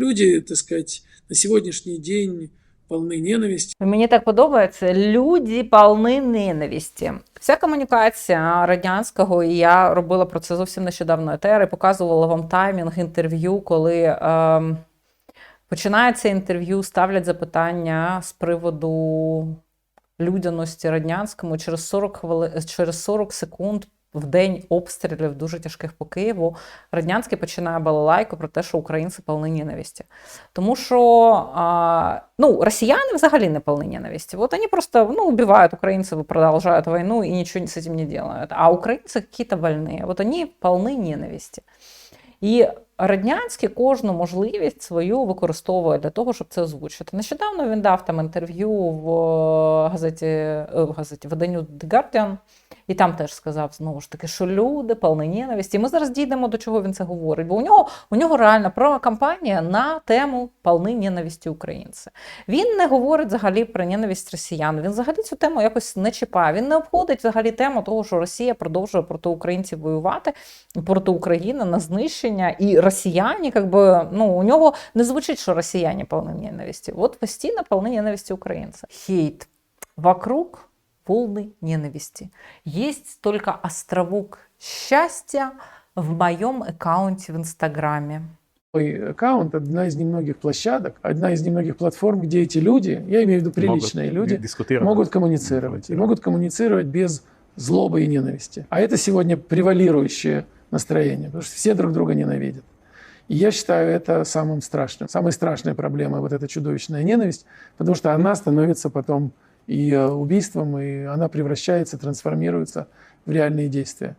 Люди, так сказать, на сегодняшний день полны ненависти. Мені так подобається. Люди повні ненависті. Вся комунікація радянського, і я робила про це зовсім нещодавно етери, показувала вам таймінг інтерв'ю, коли ем, починається інтерв'ю, ставлять запитання з приводу людяності радянському через 40 хвили... через 40 секунд В день обстрілів дуже тяжких по Києву Радянський починає балалайку про те, що українці повні ненависті. Тому що а, ну, росіяни взагалі не повні ненависті. Вот они просто ну, убивают украинцев, продолжают войну и ничего с этим не делают. А украинцы какие-то больные. Вот они полны ненависті. І Раднянський кожну можливість свою використовує для того, щоб це озвучити. Нещодавно він дав там інтерв'ю в е, газеті, е, в газеті виданню The Guardian, і там теж сказав знову ж таки, що люди повні ненависті. Ми зараз дійдемо до чого він це говорить. Бо у нього у нього реальна кампанія на тему повні ненависті українці. Він не говорить взагалі про ненависть росіян. Він взагалі цю тему якось не чіпає. Він не обходить взагалі тему того, що Росія продовжує проти українців воювати проти України на знищення і росіяни, как бы, ну, у нього не звучить, що росіяни повні ненависті. От постійно повні ненависті українці. Хейт. Вокруг волны ненависти. Есть только островок счастья в моем аккаунте в Инстаграме. Мой аккаунт – одна из немногих площадок, одна из немногих платформ, где эти люди, я имею в виду приличные Могут люди, дискутировать. могут коммуницировать. И могут коммуницировать без злобы и ненависти. А это сегодня превалирующее настроение, потому что все друг друга ненавидят. И я считаю это самым страшным. Самой страшной проблемой вот эта чудовищная ненависть, потому что она становится потом и э, убийством, и она превращается, трансформируется в реальные действия.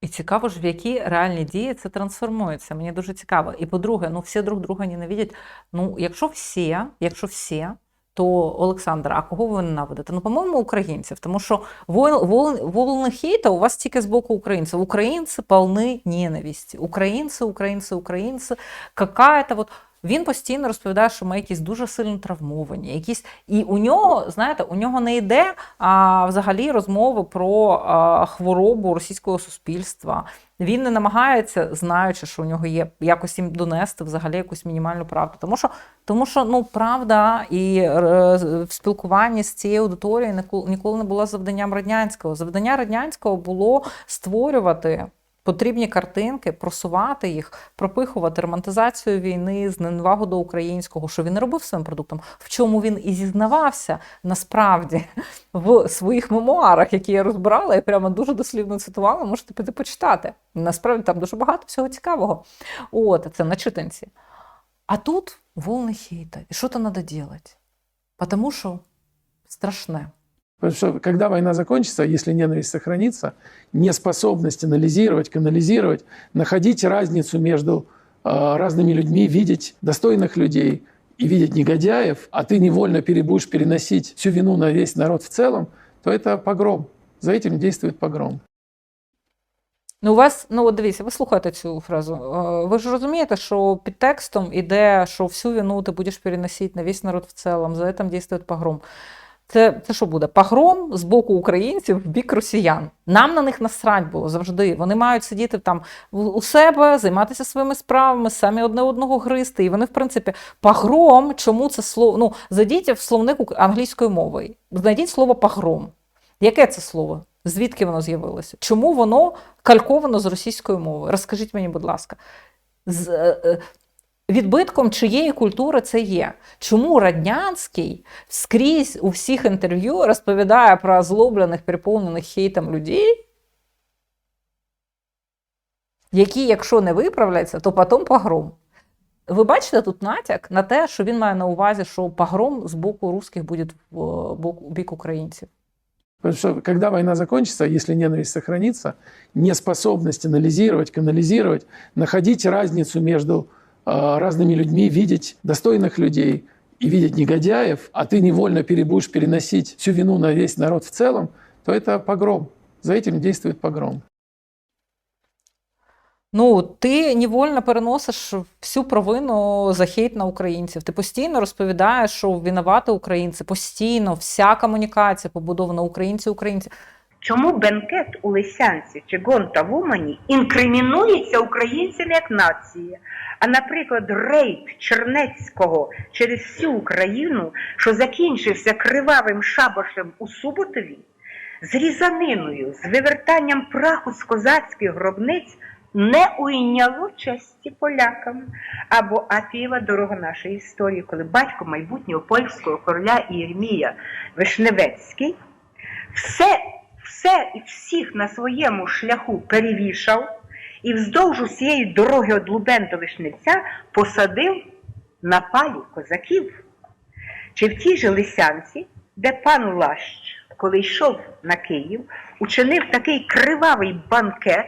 І цікаво ж, в які реальні дії це трансформується. Мені дуже цікаво. І по-друге, ну всі друг друга ненавидять. Ну, якщо всі, якщо всі, то Олександра, а кого ви ненавидите? Ну, по-моєму, українців, тому що вол- вол- волни хейта у вас тільки з боку українців. Українці повні ненависті. Українці, українці, українці. Какая-то вот. Він постійно розповідає, що ми якісь дуже сильно травмовані, якісь і у нього, знаєте, у нього не йде а, взагалі розмови про а, хворобу російського суспільства. Він не намагається, знаючи, що у нього є, якось їм донести взагалі якусь мінімальну правду. Тому що, тому що ну, правда і е, в спілкуванні з цією аудиторією ніколи не була завданням радянського. Завдання радянського було створювати. Потрібні картинки, просувати їх, пропихувати романтизацію війни, зневагу до українського, що він робив своїм продуктом, в чому він і зізнавався насправді в своїх мемуарах, які я розбирала, і прямо дуже дослівно цитувала, можете піти почитати. Насправді там дуже багато всього цікавого. От, це на читанці. А тут волни хейта. І що то треба робити? Тому що страшне. Потому что когда война закончится, если ненависть сохранится, неспособность анализировать, канализировать, находить разницу между э, разными людьми, видеть достойных людей и видеть негодяев, а ты невольно пере- будешь переносить всю вину на весь народ в целом, то это погром. За этим действует погром. Ну, у вас, ну от дивіться, ви слухаєте цю фразу. Е, Ви ж розумієте, що під текстом іде, що всю вину ти будеш переносити на весь народ в цілому, за цим дійствує погром. Це, це що буде? Погром з боку українців в бік росіян. Нам на них насрать було завжди. Вони мають сидіти там у себе, займатися своїми справами, самі одне одного гристи. І вони, в принципі, погром, чому це слово? Ну, зайдіть в словник англійської мови, знайдіть слово погром. Яке це слово? Звідки воно з'явилося? Чому воно кальковано з російської мови? Розкажіть мені, будь ласка. З, е, е, відбитком чиєї культури це є? Чому Раднянський скрізь у всіх інтерв'ю розповідає про озлоблених, переповнених хейтом людей, які, якщо не виправляться, то потім погром. Ви бачите тут натяк на те, що він має на увазі, що погром з боку русських буде в бік українців. Потому что когда война закончится, если ненависть сохранится, неспособность анализировать, канализировать, находить разницу между разными людьми, видеть достойных людей и видеть негодяев, а ты невольно пере- будешь переносить всю вину на весь народ в целом, то это погром. За этим действует погром. Ну, ти невольно переносиш всю провину за хейт на українців. Ти постійно розповідаєш, що винувати українці, постійно вся комунікація побудована українці, українці. чому бенкет у Лисянці чи Гонта в Умані інкримінується українцям як нації. а, наприклад, рейд Чернецького через всю Україну, що закінчився кривавим шабашем у Суботові, з різаниною, з вивертанням праху з козацьких гробниць, не уйняло честі полякам. Або Апієва дорога нашої історії, коли батько майбутнього польського короля Єрмія Вишневецький все, все і всіх на своєму шляху перевішав і вздовж усієї дороги від Лубен до Вишневця посадив на палі козаків. Чи в тій же Лисянці, де пан Лащ, коли йшов на Київ, учинив такий кривавий банкет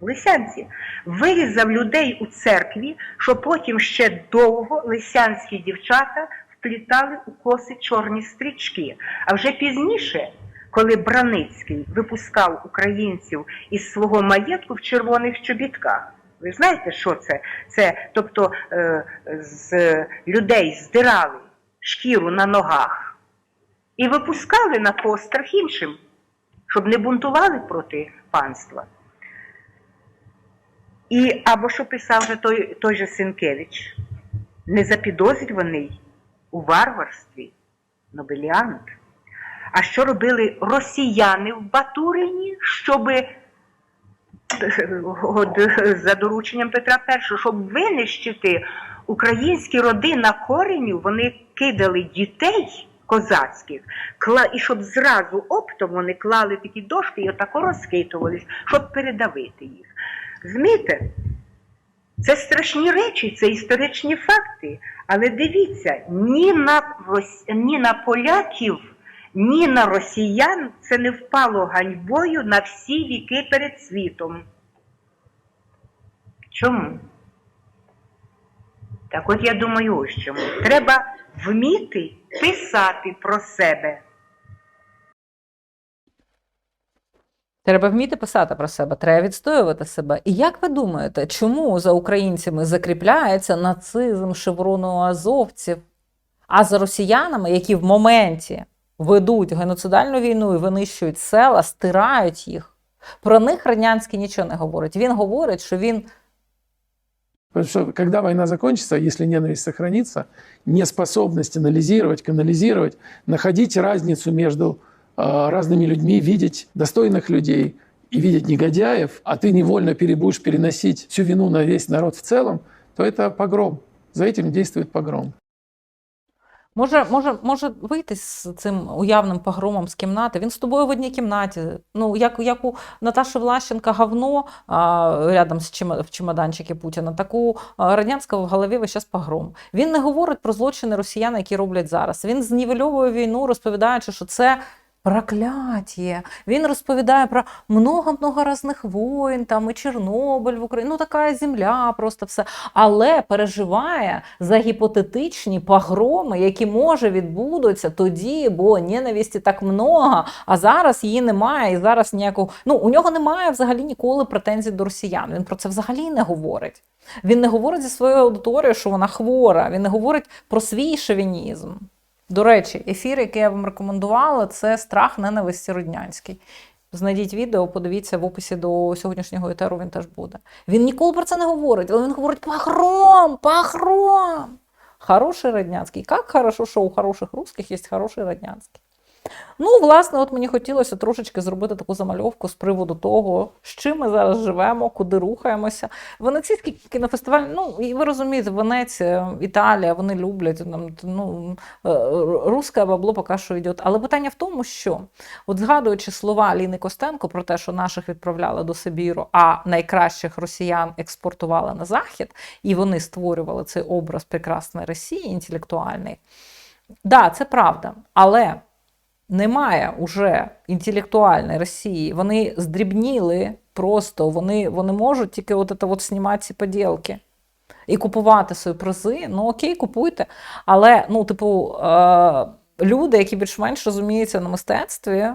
Лисянці, вирізав людей у церкві, що потім ще довго лисянські дівчата вплітали у коси чорні стрічки. А вже пізніше, коли Браницький випускав українців із свого маєтку в червоних чобітках. Ви знаєте, що це? Це тобто е, з людей здирали шкіру на ногах і випускали на пострах іншим, щоб не бунтували проти панства. І або що писав же той, той же Сенкевич, незапідозрюваний у варварстві, нобеліант. А що робили росіяни в Батурині, щоб за дорученням Петра І, щоб винищити українські роди на кореню, вони кидали дітей козацьких, і щоб зразу оптом вони клали такі дошки і отако розхитувались, щоб передавити їх. Розумієте? Це страшні речі, це історичні факти. Але дивіться, ні на, ні на поляків, ні на росіян це не впало ганьбою на всі віки перед світом. Чому? Так от я думаю, ось чому. Треба вміти писати про себе. Треба вміти писати про себе, треба відстоювати себе. І як ви думаєте, чому за українцями закріпляється нацизм шеврону азовців, а за росіянами, які в моменті ведуть геноцидальну війну і винищують села, стирають їх? Про них Радянський нічого не говорить. Він говорить, що він Потому что когда война закончится, если ненависть сохранится, неспособность анализировать, канализировать, находить разницу между э, разными людьми, видеть достойных людей и видеть негодяев, а ты невольно пере- будешь переносить всю вину на весь народ в целом, то это погром. За этим действует погром. Може, може, може вийти з цим уявним погромом з кімнати. Він з тобою в одній кімнаті. Ну, як, як у Наташі Влащенка говно а, рядом з чим, в чемоданчики Путіна, так у радянського в голові весь час погром. Він не говорить про злочини росіян, які роблять зараз. Він знівельовує війну, розповідаючи, що це. Прокляття. Він розповідає про много-много різних воїн, там і Чорнобиль в Україні, ну така земля, просто все. Але переживає за гіпотетичні погроми, які може відбудуться тоді, бо ненависті так много, а зараз її немає, і зараз ніякого. Ну у нього немає взагалі ніколи претензій до росіян. Він про це взагалі не говорить. Він не говорить зі своєю аудиторією, що вона хвора. Він не говорить про свій шовінізм. До речі, ефір, який я вам рекомендувала, це страх ненависті Роднянський. Знайдіть відео, подивіться в описі до сьогоднішнього етеру, він теж буде. Він ніколи про це не говорить, але він говорить пахром, пахром. Хороший Роднянський. Як хорошо, що у хороших русських є хороший Роднянський. Ну, власне, от мені хотілося трошечки зробити таку замальовку з приводу того, з чим ми зараз живемо, куди рухаємося. Венеційський кінофестиваль, ну і ви розумієте, Венеція, Італія, вони люблять ну, е, русське бабло поки що йде. Але питання в тому, що, от згадуючи слова Аліни Костенко про те, що наших відправляли до Сибіру, а найкращих росіян експортували на захід, і вони створювали цей образ прекрасної Росії, інтелектуальний. Да, це правда, але немає уже інтелектуальної Росії. Вони здрібніли просто, вони, вони можуть тільки от це от знімати ці поділки. І купувати свої призи, ну окей, купуйте. Але, ну, типу, е- люди, які більш-менш розуміються на мистецтві,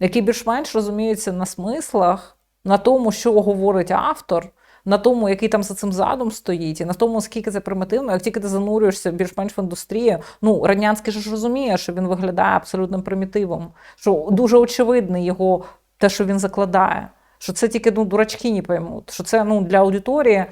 які більш-менш розуміються на смислах, на тому, що говорить автор, на тому, який там за цим задум стоїть, і на тому, скільки це примітивно, як тільки ти занурюєшся більш-менш в індустрію, ну радянський ж розуміє, що він виглядає абсолютним примітивом, що дуже очевидний його те, що він закладає. Що це тільки ну, дурачки не поймуть, що це ну, для аудиторії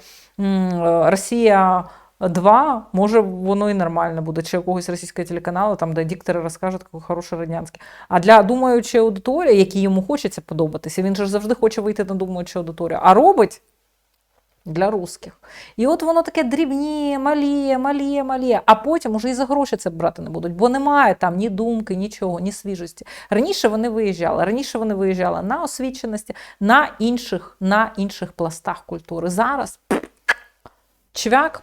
Росія 2, може, воно і нормально буде, чи якогось російського телеканалу, там, де диктори розкажуть, який хороший радянський. А для думаючої аудиторії, якій йому хочеться подобатися, він же завжди хоче вийти на думаючу аудиторію, а робить для русських. І от воно таке дрібніє, маліє, маліє, маліє, а потім уже і за гроші це брати не будуть, бо немає там ні думки, нічого, ні свіжості. Раніше вони виїжджали, раніше вони виїжджали на освіченості, на інших, на інших пластах культури. Зараз чвяк